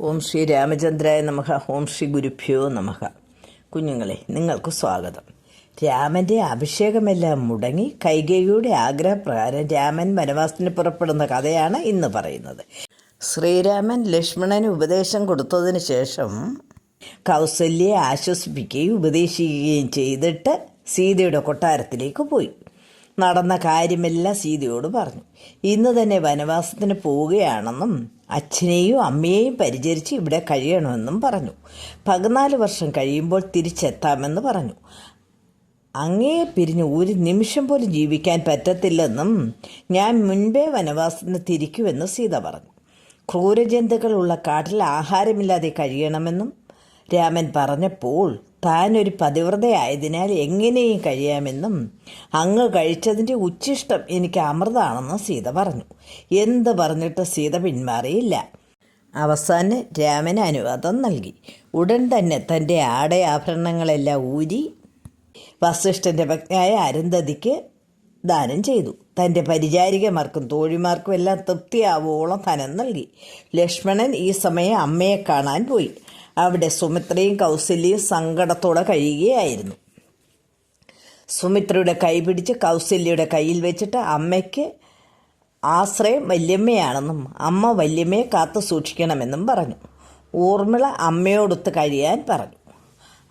ഓം ശ്രീ രാമചന്ദ്രായ നമഃ ഓം ശ്രീ ഗുരുഭ്യോ നമഃ. കുഞ്ഞുങ്ങളെ നിങ്ങൾക്ക് സ്വാഗതം. രാമന്റെ അഭിഷേകമെല്ലാം മുടങ്ങി കൈകേയിയുടെ ആഗ്രഹപ്രകാരം രാമൻ വനവാസത്തിന് പുറപ്പെടുന്ന കഥയാണ് ഇന്ന് പറയുന്നത്. ശ്രീരാമൻ ലക്ഷ്മണന് ഉപദേശം കൊടുത്തതിന് ശേഷം കൗസല്യെ ആശ്വസിപ്പിക്കുകയും ഉപദേശിക്കുകയും ചെയ്തിട്ട് സീതയുടെ കൊട്ടാരത്തിലേക്ക് പോയി. നടന്ന കാര്യമെല്ലാം സീതയോട് പറഞ്ഞു. ഇന്ന് തന്നെ വനവാസത്തിന് പോവുകയാണെന്നും അച്ഛനെയും അമ്മയെയും പരിചരിച്ച് ഇവിടെ കഴിയണമെന്നും പറഞ്ഞു. പതിനാല് വർഷം കഴിയുമ്പോൾ തിരിച്ചെത്താമെന്ന് പറഞ്ഞു. അങ്ങയെ പിരിഞ്ഞ് ഒരു നിമിഷം പോലും ജീവിക്കാൻ പറ്റത്തില്ലെന്നും ഞാൻ മുൻപേ വനവാസത്തിന് തിരിക്കുമെന്ന് സീത പറഞ്ഞു. ക്രൂരജന്തുക്കളുള്ള കാട്ടിൽ ആഹാരമില്ലാതെ കഴിയണമെന്നും രാമൻ പറഞ്ഞപ്പോൾ താൻ ഒരു പതിവ്രതയായതിനാൽ എങ്ങനെയും കഴിയാമെന്നും അങ്ങ് കഴിച്ചതിന്റെ ഉച്ചിഷ്ടം എനിക്ക് അമൃതാണെന്ന് സീത പറഞ്ഞു. എന്ത് പറഞ്ഞിട്ട് സീത പിന്മാറിയില്ല. അവസാനം രാമൻ അനുവാദം നൽകി. ഉടൻ തന്നെ തന്റെ ആടയാഭരണങ്ങളെല്ലാം ഊരി വസിഷ്ഠന്റെ ഭക്തിയായ അരുന്ധതിക്ക് ദാനം ചെയ്തു. തന്റെ പരിചാരികമാർക്കും തോഴിമാർക്കും എല്ലാം തൃപ്തിയാവോളം ധനം നൽകി. ലക്ഷ്മണൻ ഈ സമയം അമ്മയെ കാണാൻ പോയി. അവിടെ സുമിത്രയും കൗസല്യയും സങ്കടത്തോടെ കഴിയുകയായിരുന്നു. സുമിത്രയുടെ കൈ പിടിച്ച് കൗസല്യയുടെ കയ്യിൽ വെച്ചിട്ട് അമ്മയ്ക്ക് ആശ്രയം വല്യമ്മയാണെന്നും അമ്മ വല്യമ്മയെ കാത്തു സൂക്ഷിക്കണമെന്നും പറഞ്ഞു. ഊർമിള അമ്മയോടൊത്ത് കഴിയാൻ പറഞ്ഞു.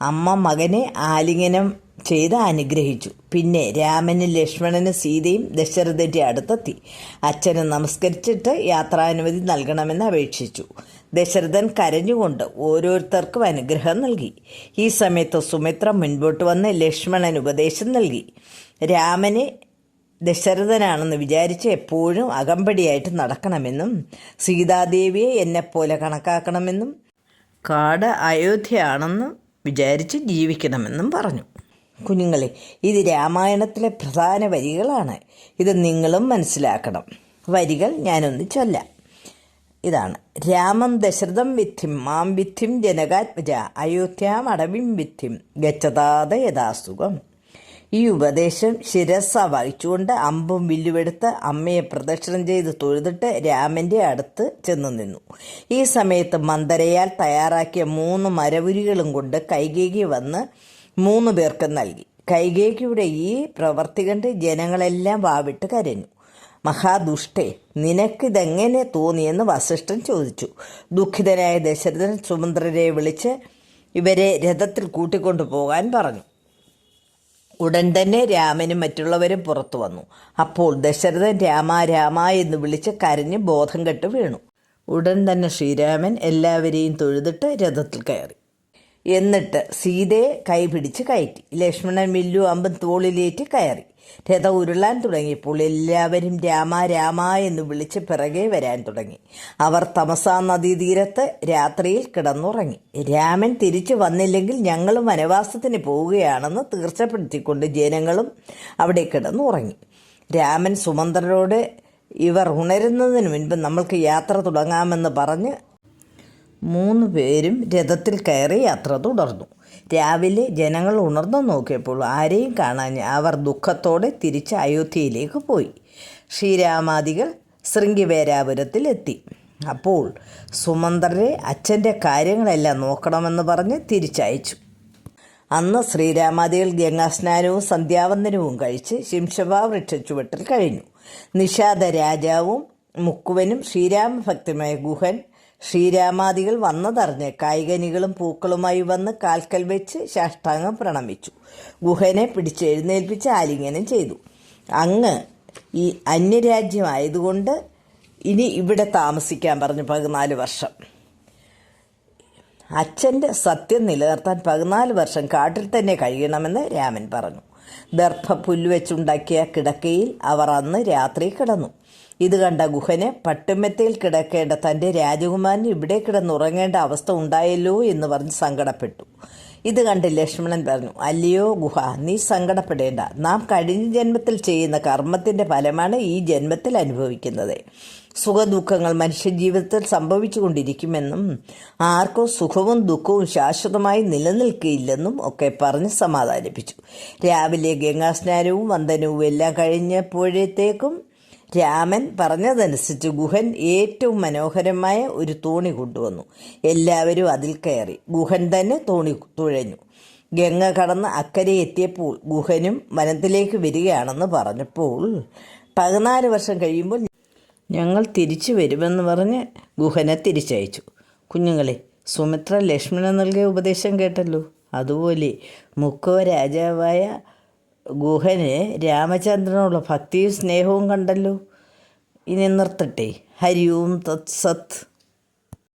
അമ്മ മകനെ ആലിംഗനം ചെയ്ത് അനുഗ്രഹിച്ചു. പിന്നെ രാമനും ലക്ഷ്മണനും സീതയും ദശരഥന്റെ അടുത്തെത്തി. അച്ഛനെ നമസ്കരിച്ചിട്ട് യാത്രാനുമതി നൽകണമെന്ന് അപേക്ഷിച്ചു. ദശരഥൻ കരഞ്ഞുകൊണ്ട് ഓരോരുത്തർക്കും അനുഗ്രഹം നൽകി. ഈ സമയത്ത് സുമിത്ര മുൻപോട്ട് വന്ന് ലക്ഷ്മണൻ ഉപദേശം നൽകി. രാമന് ദശരഥനാണെന്ന് വിചാരിച്ച് എപ്പോഴും അകമ്പടിയായിട്ട് നടക്കണമെന്നും സീതാദേവിയെ എന്നെപ്പോലെ കണക്കാക്കണമെന്നും കാട് അയോധ്യയാണെന്നും വിചാരിച്ച് ജീവിക്കണമെന്നും പറഞ്ഞു. കുഞ്ഞുങ്ങളെ ഇത് രാമായണത്തിലെ പ്രധാന വരികളാണ്. ഇത് നിങ്ങളും മനസ്സിലാക്കണം. വരികൾ ഞാനൊന്ന് ചൊല്ലാം. ഇതാണ്. രാമം ദശരഥം വിദ്ധിം മാം വിദ്ധിം ജനകാത്മജ അയോധ്യാം അടവിം വിദ്ധിം ഗച്ഛതാത യഥാസുഖം. ഈ ഉപദേശം ശിരസ വഹിച്ചുകൊണ്ട് അമ്പും വില്ലുവെടുത്ത് അമ്മയെ പ്രദക്ഷിണം ചെയ്ത് തൊഴുതിട്ട് രാമന്റെ അടുത്ത് ചെന്നു നിന്നു. ഈ സമയത്ത് മന്ദരയാൽ തയ്യാറാക്കിയ മൂന്ന് മരവുരികളും കൊണ്ട് കൈകേകി വന്ന് മൂന്ന് പേർക്ക് നൽകി. കൈകേകിയുടെ ഈ പ്രവർത്തി കണ്ട് ജനങ്ങളെല്ലാം വാവിട്ട് കരഞ്ഞു. മഹാദുഷ്ടേ നിനക്കിതെങ്ങനെ തോന്നിയെന്ന് വസിഷ്ഠൻ ചോദിച്ചു. ദുഃഖിതനായ ദശരഥൻ സുമന്ത്രരെ വിളിച്ച് ഇവരെ രഥത്തിൽ കൂട്ടിക്കൊണ്ടു പോകാൻ പറഞ്ഞു. ഉടൻ തന്നെ രാമനും മറ്റുള്ളവരും പുറത്തു വന്നു. അപ്പോൾ ദശരഥൻ രാമ രാമ എന്ന് വിളിച്ച് കരഞ്ഞ് ബോധം കെട്ട് വീണു. ഉടൻ തന്നെ ശ്രീരാമൻ എല്ലാവരെയും തൊഴുതിട്ട് രഥത്തിൽ കയറി. എന്നിട്ട് സീതയെ കൈപിടിച്ച് കയറ്റി. ലക്ഷ്മണൻ മില്ലു അമ്പൻ തോളിലേറ്റ് കയറി. രഥ ഉരുളാൻ തുടങ്ങിയപ്പോൾ എല്ലാവരും രാമ രാമ എന്ന് വിളിച്ച് പിറകെ വരാൻ തുടങ്ങി. അവർ തമസാ നദീതീരത്ത് രാത്രിയിൽ കിടന്നുറങ്ങി. രാമൻ തിരിച്ചു വന്നില്ലെങ്കിൽ ഞങ്ങളും വനവാസത്തിന് പോവുകയാണെന്ന് തീർച്ചപ്പെടുത്തിക്കൊണ്ട് ജനങ്ങളും അവിടെ കിടന്നുറങ്ങി. രാമൻ സുമന്ത്രരോട് ഇവർ ഉണരുന്നതിന് മുൻപ് നമ്മൾക്ക് യാത്ര തുടങ്ങാമെന്ന് പറഞ്ഞ് മൂന്ന് പേരും രഥത്തിൽ കയറി യാത്ര തുടർന്നു. രാവിലെ ജനങ്ങൾ ഉണർന്നു നോക്കിയപ്പോൾ ആരെയും കാണാൻ അവർ ദുഃഖത്തോടെ തിരിച്ച് അയോധ്യയിലേക്ക് പോയി. ശ്രീരാമാദികൾ ശൃംഗിവേരാപുരത്തിലെത്തി. അപ്പോൾ സുമന്ത്രരെ അച്ഛന്റെ കാര്യങ്ങളെല്ലാം നോക്കണമെന്ന് പറഞ്ഞ് തിരിച്ചയച്ചു. അന്ന് ശ്രീരാമാദികൾ ഗംഗാസ്നാനവും സന്ധ്യാവന്ദനവും കഴിച്ച് ശിംശവ വൃക്ഷച്ചുവട്ടിൽ കഴിഞ്ഞു. നിഷാദ രാജാവും മുക്കുവനും ശ്രീരാമഭക്തമായ ഗുഹൻ ശ്രീരാമാദികൾ വന്നതറിഞ്ഞ് കായികനികളും പൂക്കളുമായി വന്ന് കാൽക്കൽ വെച്ച് ശാഷ്ടാംഗം പ്രണമിച്ചു. ഗുഹനെ പിടിച്ച് എഴുന്നേൽപ്പിച്ച് ആലിംഗനം ചെയ്തു. അങ്ങ് ഈ അന്യരാജ്യമായതുകൊണ്ട് ഇനി ഇവിടെ താമസിക്കാൻ പറഞ്ഞു പതിനാല് വർഷം. അച്ഛന്റെ സത്യം നിലനിർത്താൻ പതിനാല് വർഷം കാട്ടിൽ തന്നെ കഴിയണമെന്ന് രാമൻ പറഞ്ഞു. ദർഭ പുല്ലുവെച്ചുണ്ടാക്കിയ കിടക്കയിൽ അവർ അന്ന് രാത്രി കിടന്നു. ഇത് കണ്ട ഗുഹന് പട്ടുമെത്തയിൽ കിടക്കേണ്ട തന്റെ രാജകുമാരൻ ഇവിടെ കിടന്നുറങ്ങേണ്ട അവസ്ഥ ഉണ്ടായല്ലോ എന്ന് പറഞ്ഞ് സങ്കടപ്പെട്ടു. ഇത് കണ്ട് ലക്ഷ്മണൻ പറഞ്ഞു അല്ലയോ ഗുഹ നീ സങ്കടപ്പെടേണ്ട. നാം കഴിഞ്ഞ ജന്മത്തിൽ ചെയ്യുന്ന കർമ്മത്തിന്റെ ഫലമാണ് ഈ ജന്മത്തിൽ അനുഭവിക്കുന്നത്. സുഖദുഃഖങ്ങൾ മനുഷ്യജീവിതത്തിൽ സംഭവിച്ചുകൊണ്ടിരിക്കുമെന്നും ആർക്കും സുഖവും ദുഃഖവും ശാശ്വതമായി നിലനിൽക്കില്ലെന്നും ഒക്കെ പറഞ്ഞ് സമാധാനിപ്പിച്ചു. രാവിലെ ഗംഗാസ്നാനവും വന്ദനവും എല്ലാം കഴിഞ്ഞപ്പോഴത്തേക്കും രാമൻ പറഞ്ഞതനുസരിച്ച് ഗുഹൻ ഏറ്റവും മനോഹരമായ ഒരു തോണി കൊണ്ടുവന്നു. എല്ലാവരും അതിൽ കയറി. ഗുഹൻ തന്നെ തോണി തുഴഞ്ഞു. ഗംഗ കടന്ന് അക്കരെ എത്തിയപ്പോൾ ഗുഹനും വനത്തിലേക്ക് വരികയാണെന്ന് പറഞ്ഞപ്പോൾ പതിനാല് വർഷം കഴിയുമ്പോൾ ഞങ്ങൾ തിരിച്ചു വരുമെന്ന് പറഞ്ഞ് ഗുഹനെ തിരിച്ചയച്ചു. കുഞ്ഞുങ്ങളെ സുമിത്ര ലക്ഷ്മണൻ നൽകിയ ഉപദേശം കേട്ടല്ലോ. അതുപോലെ മുക്കോ രാജാവായ ഗുഹന് രാമചന്ദ്രനുള്ള ഭക്തിയും സ്നേഹവും കണ്ടല്ലോ. ഇനി നിർത്തട്ടെ. ഹരി ഓം തത് സത്ത്